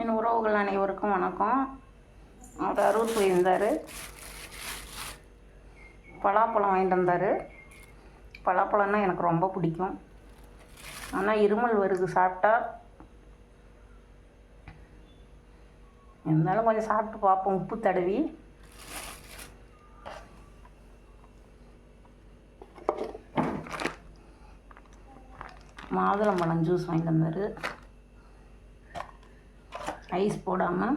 என் உறவுகள் அனைவருக்கும் வணக்கம். அவர் அரூர் போயிருந்தார் பலாப்பழம் வாங்கிட்டு வந்தார். பலாப்பழம்னா எனக்கு ரொம்ப பிடிக்கும். ஆனால் இருமல் வருது சாப்பிட்டா. இருந்தாலும் கொஞ்சம் சாப்பிட்டு பார்ப்போம் உப்பு தடவி. மாதுளம்பழம் ஜூஸ் வாங்கிட்டு வந்தார். ஐஸ் போடாமல்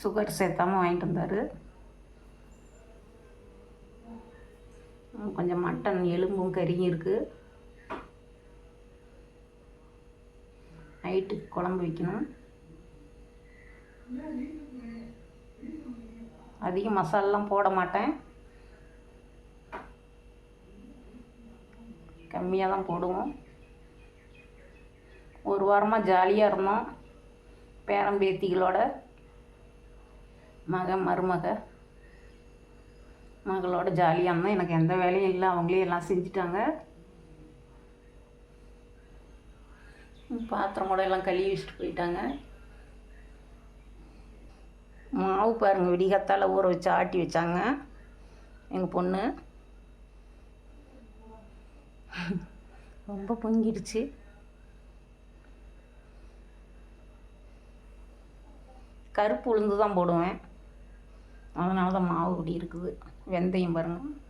சுகர் சேர்த்தாம வாங்கிட்டு வந்தார். கொஞ்சம் மட்டன் எலும்பும் கறியும் இருக்குது நைட்டுக்கு குழம்பு வைக்கணும். அதிக மசாலாலாம் போட மாட்டேன். கம்மியாக தான் போடுவோம். ஒரு வாரமாக ஜாலியாக இருந்தோம். பேரம்பேத்திகளோட மக மருமக மகளோட ஜாலியாக இருந்தால் எனக்கு எந்த வேலையும் இல்லை. அவங்களே எல்லாம் செஞ்சுட்டாங்க. பாத்திரம் கூட எல்லாம் கழுவி வச்சுட்டு போயிட்டாங்க. மாவு பாருங்கள் விடிகத்தால் ஊற வச்சு ஆட்டி வச்சாங்க. எங்கள் பொண்ணு. ரொம்ப பொங்கிடுச்சு. கருப்பு உளுந்து தான் போடுவேன். அதனால தான் மாவு இப்படி இருக்குது. வெந்தயம் பாருங்கள்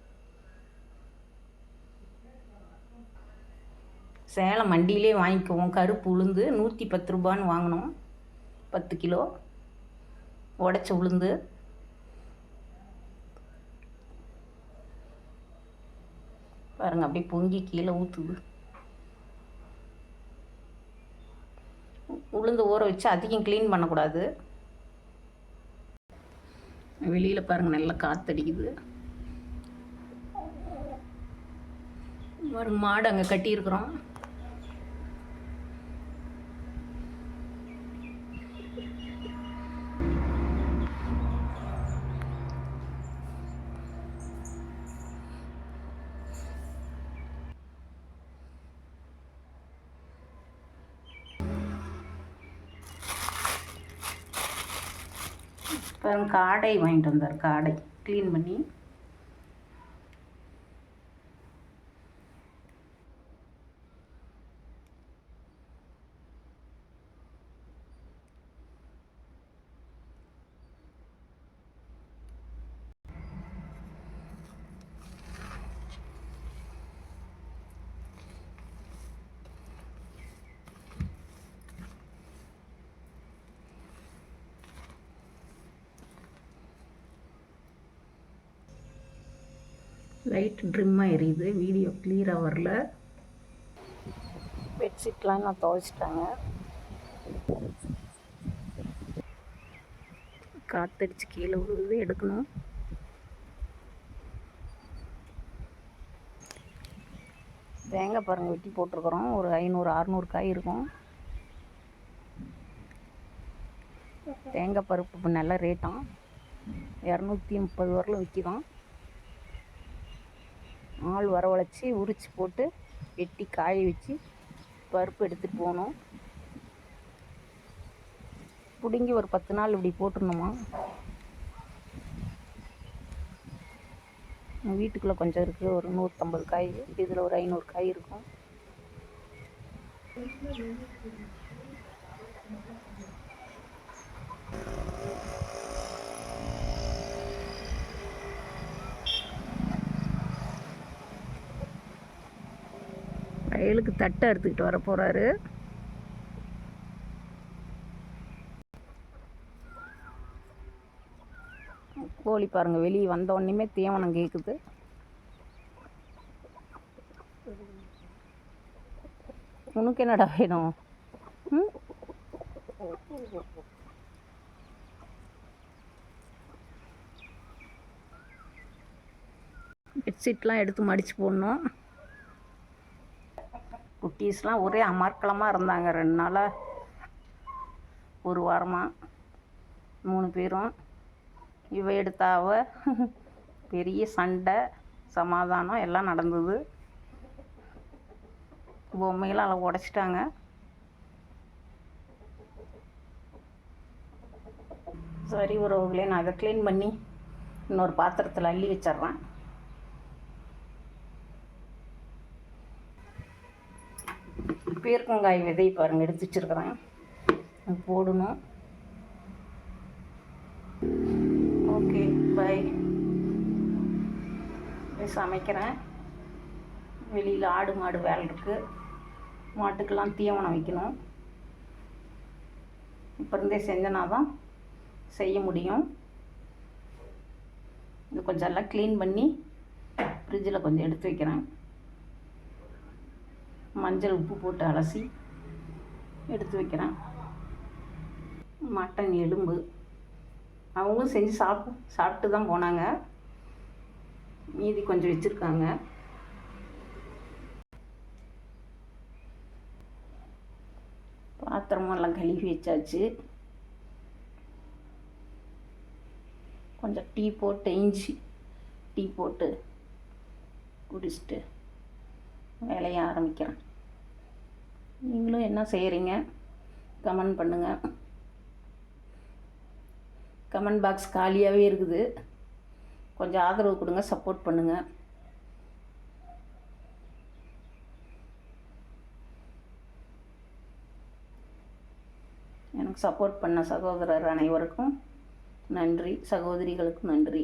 சேலம் மண்டியிலே வாங்கிக்குவோம். கருப்பு உளுந்து நூற்றி பத்து ரூபான்னு வாங்கினோம். பத்து கிலோ. உடச்ச உளுந்து. பாருங்க அப்படியே பொங்கி கீழே ஊற்றுது உளுந்து ஊற வச்சு அதிகம் க்ளீன் பண்ணக்கூடாது. வெளியில் பாருங்கள் நல்லா காற்றடிக்குது பாருங்க மாடு அங்கே கட்டியிருக்கிறோம். பாருங்க காடை வாங்கிட்டு வந்தார் காடை. க்ளீன் பண்ணி லைட் ட்ரிம்மாக எரியுது வீடியோ கிளியராக வரல. பெட்ஷீட்லாம் நான் துவைச்சிட்டாங்க. காத்தடிச்சு கீழே விழுது எடுக்கணும். தேங்காய் பாருங்கள் வெட்டி போட்டிருக்கிறோம். ஒரு ஐநூறு அறநூறு காய் இருக்கும். தேங்காய் பருப்பு இப்போ நல்ல ரேட்டாம் இரநூத்தி முப்பது வரலும் விற்கிதான் ஆள் வரவழைச்சி உரிச்சு போட்டு வெட்டி காய வச்சு பருப்பு எடுத்துகிட்டு போகணும் பிடுங்கி ஒரு பத்து நாள் இப்படி போட்டுருணுமா வீட்டுக்குள்ளே கொஞ்சம் இருக்குது ஒரு நூற்றம்பது காய் இதில் ஒரு ஐநூறு காய் இருக்கும். வயலுக்கு தட்டை அறுத்துக்கிட்டு வர போகிறாரு கோழி பாருங்க வெளியே வந்த உடனேமே தீவனம் கேட்குது உனக்கு என்னடா வேணும்? ம்? பெட்ஷீட்லாம் எடுத்து மடித்து போடணும். குட்டீஸ்லாம் ஒரே அமர்க்கலமாக இருந்தாங்க. ரெண்டு நாளாக ஒரு வாரமாக மூணு பேரும். இவ எடுத்தாவ பெரிய சண்டை சமாதானம் எல்லாம் நடந்தது. பொம்மையெல்லாம் அதில் உடச்சிட்டாங்க. சரி உறவுகளே நான் அதை க்ளீன் பண்ணி இன்னொரு பாத்திரத்தில் அள்ளி வச்சிட்றேன். பீர்க்கங்காய் விதை பாருங்கள் எடுத்து வச்சுருக்குறேன். அது போடணும். ஓகே பை சமைக்கிறேன். வெளியில் ஆடு மாடு வேலை இருக்குது மாட்டுக்கெல்லாம் தீவனம் வைக்கணும். இப்போ இருந்தே செஞ்சனா தான் செய்ய முடியும். இது கொஞ்சம் எல்லாம் க்ளீன் பண்ணி ஃப்ரிட்ஜில் கொஞ்சம் எடுத்து வைக்கிறேன். மஞ்சள் உப்பு போட்டு அலசி எடுத்து வைக்கிறேன். மட்டன் எலும்பு. அவங்களும் செஞ்சு சாப்பிட்டு சாப்பிட்டு தான் போனாங்க. மீதி கொஞ்சம் வச்சுருக்காங்க. பாத்திரமெல்லாம் கழுவி வச்சாச்சு. கொஞ்சம் டீ போட்டு இஞ்சி டீ போட்டு குடிச்சிட்டு வேலையை ஆரம்பிக்கிறேன் நீங்களும் என்ன செய்கிறீங்க கமெண்ட் பண்ணுங்கள் கமெண்ட் பாக்ஸ் காலியாகவே இருக்குது. கொஞ்சம் ஆதரவு கொடுங்க சப்போர்ட் பண்ணுங்கள் எனக்கு சப்போர்ட் பண்ண சகோதரர் அனைவருக்கும் நன்றி. சகோதரிகளுக்கும் நன்றி.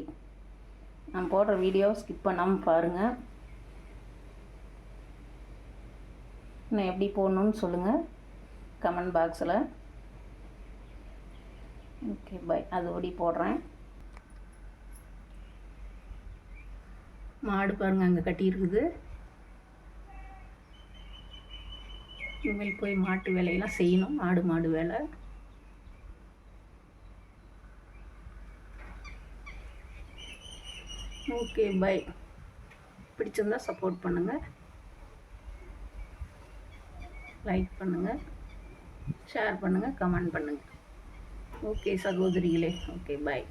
நான் போடுற வீடியோ ஸ்கிப் பண்ணாமல் பாருங்கள் நான் எப்படி போடணுன்னு சொல்லுங்கள் கமெண்ட் பாக்ஸில் ஓகே பை ஓடி போடுறேன். மாடு பாருங்கள் அங்கே கட்டியிருக்குது. இனிமேல் போய் மாட்டு வேலையெல்லாம் செய்யணும். ஆடு மாடு வேலை. ஓகே பை பிடிச்சிருந்தா சப்போர்ட் பண்ணுங்கள் லைக் பண்ணுங்கள் ஷேர் பண்ணுங்கள் கமெண்ட் பண்ணுங்கள் ஓகே சகோதரிகளே. Okay bye